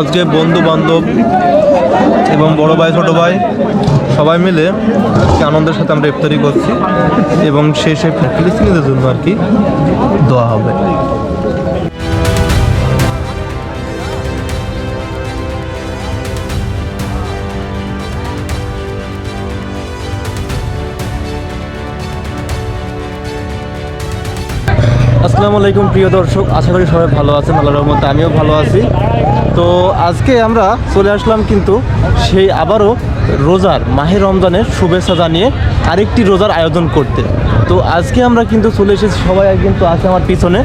আজকে বন্ধু বান্ধব এবং বড় ভাই, ছোটো ভাই সবাই মিলে আনন্দের সাথে আমরা ইফতারি করছি এবং শেষে ফিলিস্তিনিদের জন্য আর কি দোয়া আসসালামু আলাইকুম, প্রিয় দর্শক। আশা করি সবাই ভালো আছেন আল্লাহ রহমতে আমিও ভালো আছি। তো আজকে আমরা চলে আসলাম কিন্তু সেই আবারও রোজার, মাহে রমজানের শুভেচ্ছা জানিয়ে আরেকটি রোজার আয়োজন করতে। তো আজকে আমরা কিন্তু চলে এসেছি, সবাই কিন্তু আছে আমার পিছনে।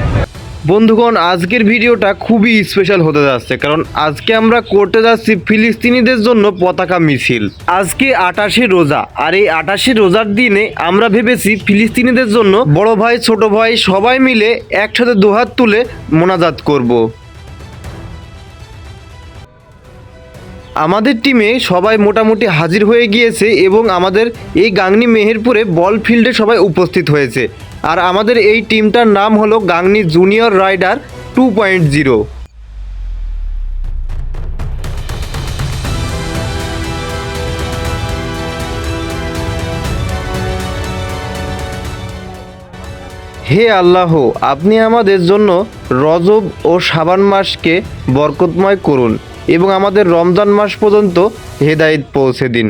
বন্ধুগণ, আজকের ভিডিওটা খুবই স্পেশাল হতে যাচ্ছে, কারণ আজকে আমরা করতে যাচ্ছি ফিলিস্তিনিদের জন্য পতাকা মিছিল আজকে আটাশে রোজা, আর এই আটাশে রোজার দিনে আমরা ভেবেছি ফিলিস্তিনিদের জন্য বড় ভাই, ছোট ভাই সবাই মিলে একসাথে দুহাত তুলে মোনাজাত করব। আমাদের টিমে সবাই মোটামুটি হাজির হয়ে গিয়েছে এবং আমাদের এই গাংনি মেহেরপুরে বল ফিল্ডে সবাই উপস্থিত হয়েছে আর আমাদের এই টিমটার নাম হলো Gangni junior rider two point zero. হে আল্লাহ, আপনি আমাদের জন্য রজব ও সাবান মাসকে বরকতময় করুন এবং আমাদের রমজান মাস পর্যন্ত হেদায়েত পৌঁছে দিন।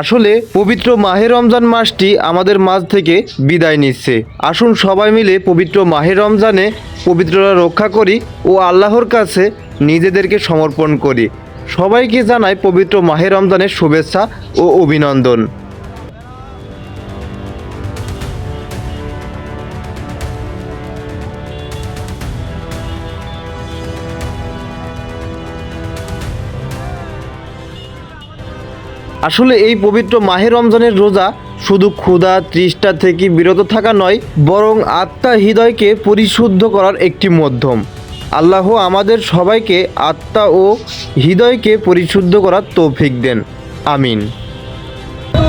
আসলে পবিত্র মাহে রমজান মাসটি আমাদের মাঝ থেকে বিদায় নিচ্ছে। আসুন সবাই মিলে পবিত্র মাহে রমজানে পবিত্ররা রক্ষা করি ও আল্লাহর কাছে নিজেদেরকে সমর্পণ করি। সবাইকে জানাই পবিত্র মাহে রমজানের শুভেচ্ছা ও অভিনন্দন। আসলে এই পবিত্র মাহে রমজানের রোজা শুধু ক্ষুধা, তৃষ্ণা থেকে বিরত থাকা নয়, বরং আত্মা হৃদয়কে পরিশুদ্ধ করার একটি মাধ্যম। আল্লাহ আমাদের সবাইকে আত্মা ও হৃদয়কে পরিশুদ্ধ করার তৌফিক দেন। আমিন।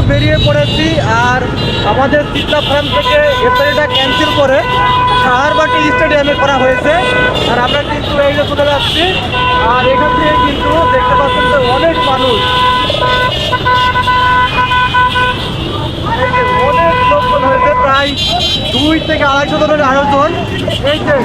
বেরিয়ে পড়েছি আর আমাদের তিস্তা থেকে ইফতারিটা ক্যান্সেল করে সাহারবাটি স্টেডিয়ামে করা হয়েছে। আর আমরা কিন্তু এই যে চলে যাচ্ছি, আর এখান থেকে কিন্তু দেখতে পাচ্ছেন যে অনেক মানুষ। অনেক প্রায় দুই থেকে আড়াইশো জনের আয়োজন। এই যে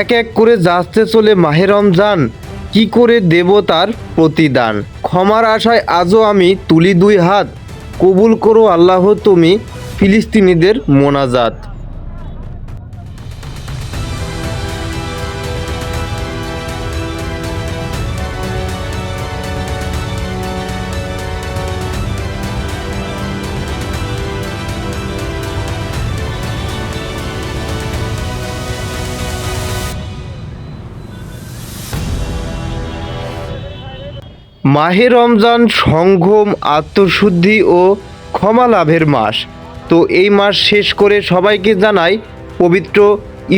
এক এক করে যাচ্ছে চলে মাহে রমজান। কি করে দেব তার প্রতিদান? ক্ষমার আশায় আজও আমি তুলি দুই হাত। কবুল করো আল্লাহ তুমি ফিলিস্তিনিদের মোনাজাত। মাহে রমজান সংঘম আত্মশুদ্ধি ও ক্ষমা লাভের মাস। তো এই মাস শেষ করে সবাইকে জানাই পবিত্র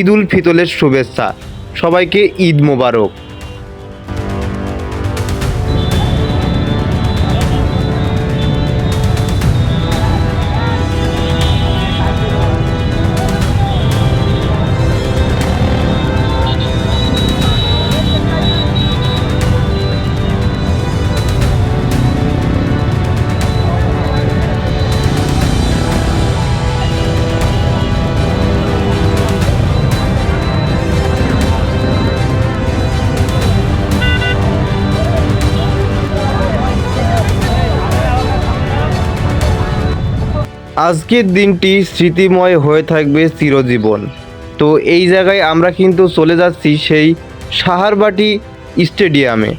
ঈদুল ফিতরের শুভেচ্ছা। সবাইকে ঈদ মোবারক। আজকের দিনটি স্মৃতিময় হয়ে থাকবে চিরজীবন। তো এই জায়গায় আমরা কিন্তু চলে যাচ্ছি সেই সাহারবাটি স্টেডিয়ামে।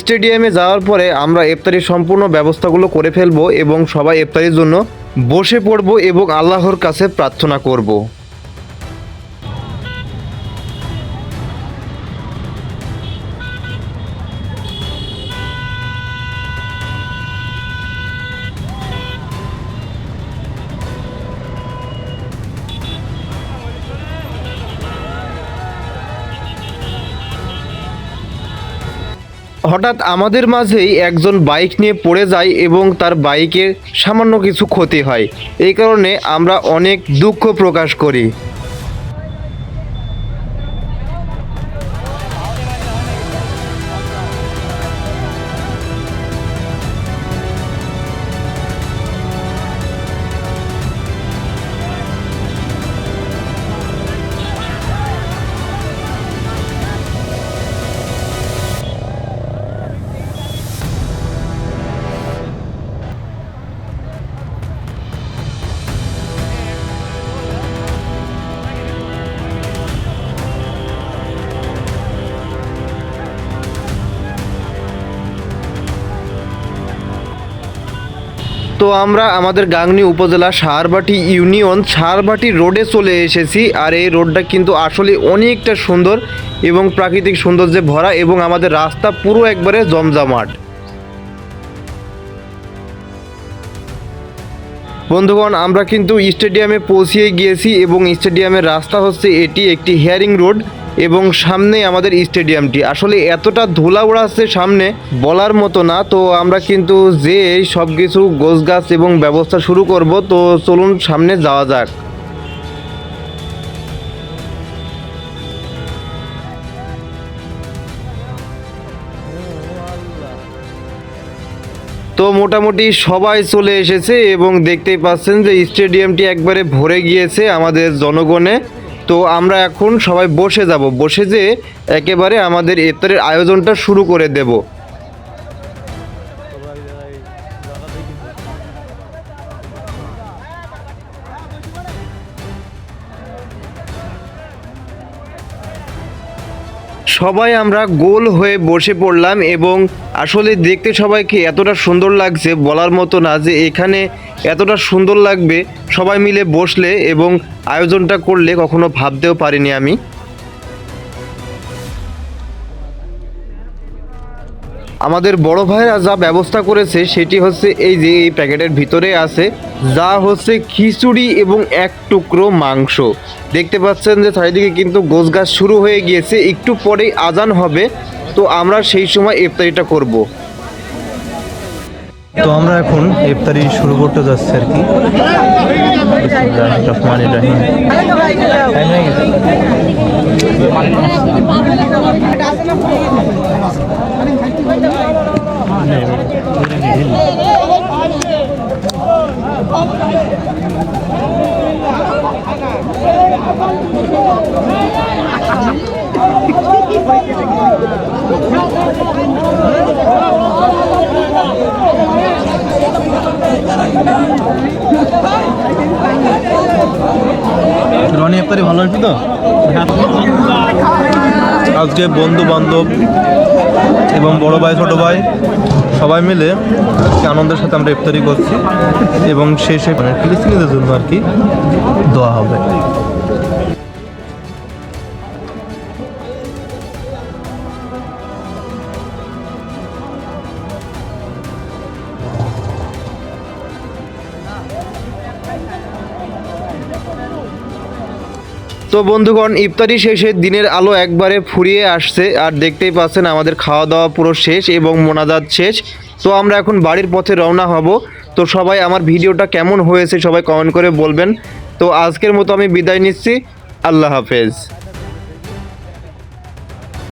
স্টেডিয়ামে যাওয়ার পরে আমরা ইফতারির সম্পূর্ণ ব্যবস্থাগুলো করে ফেলব এবং সবাই ইফতারির জন্য বসে পড়ব এবং আল্লাহর কাছে প্রার্থনা করব। হঠাৎ আমাদের মাঝেই একজন বাইক নিয়ে পড়ে যায় এবং তার বাইকের সামান্য কিছু ক্ষতি হয়। এই কারণে আমরা অনেক দুঃখ প্রকাশ করি। তো আমরা আমাদের গাংনী উপজেলা সাহারবাটি ইউনিয়ন সাহারবাটি রোডে চলে এসেছি আর এই রোডটা কিন্তু আসলে অনেকটা সুন্দর এবং প্রাকৃতিক সৌন্দর্যে ভরা এবং আমাদের রাস্তা পুরো একবারে জমজমাট। বন্ধুগণ, আমরা কিন্তু স্টেডিয়ামে পৌঁছিয়ে গিয়েছি এবং স্টেডিয়ামের রাস্তা হচ্ছে এটি একটি হেয়ারিং রোড। এবং সামনে আমাদের স্টেডিয়ামটি। আসলে এতটা ধুলা উড়াচ্ছে সামনে, বলার মতো না। তো আমরা কিন্তু যে সব কিছু গাছ এবং ব্যবস্থা শুরু করব। তো চলুন সামনে যাওয়া যাক। তো মোটামুটি সবাই চলে এসেছে এবং দেখতেই পাচ্ছেন যে স্টেডিয়ামটি একবারে ভরে গিয়েছে আমাদের জনগণে। তো আমরা এখন সবাই বসে যাব। বসে যে একেবারে আমাদের ইফতারের আয়োজনটা শুরু করে দেব। সবাই আমরা গোল হয়ে বসে পড়লাম এবং আসলে দেখতে সবাইকে এতটা সুন্দর লাগছে বলার মতো না যে এখানে এতটা সুন্দর লাগবে সবাই মিলে বসলে এবং আয়োজনটা করলে কখনো ভাবতেও পারিনি আমি। আমাদের বড় ভাইরা যা ব্যবস্থা করেছে সেটি হচ্ছে এই যে এই প্যাকেটের ভিতরে আছে, যা হচ্ছে খিচুড়ি এবং এক টুকরো মাংস। দেখতে পাচ্ছেন যে চারিদিকে কিন্তু গোছ গাছ শুরু হয়ে গিয়েছে, একটু পরেই আজান হবে, তো আমরা সেই সময় ইফতারিটা করব। তো আমরা এখন ইফতারি শুরু করতে যাচ্ছি আর কি। রনি ইফতারি ভালো আছে তো? আজকে বন্ধু বান্ধব এবং বড় ভাই, ছোটো ভাই, সবাই মিলে আনন্দের সাথে আমরা ইফতারি করছি এবং শেষে মানে ফিলিস্তিনিদের জন্য আর কি দোয়া হবে। তো বন্ধুগণ, ইফতারি শেষে দিনের আলো একবারে ফুরিয়ে আসছে আর দেখতেই পাচ্ছেন আমাদের খাওয়া দাওয়া পুরো শেষ এবং মোনাজাত শেষ। তো আমরা এখন বাড়ির পথে রওনা হব। তো সবাই আমার ভিডিওটা কেমন হয়েছে সবাই কমেন্ট করে বলবেন। তো আজকের মতো আমি বিদায় নিচ্ছি। আল্লাহ হাফেজ।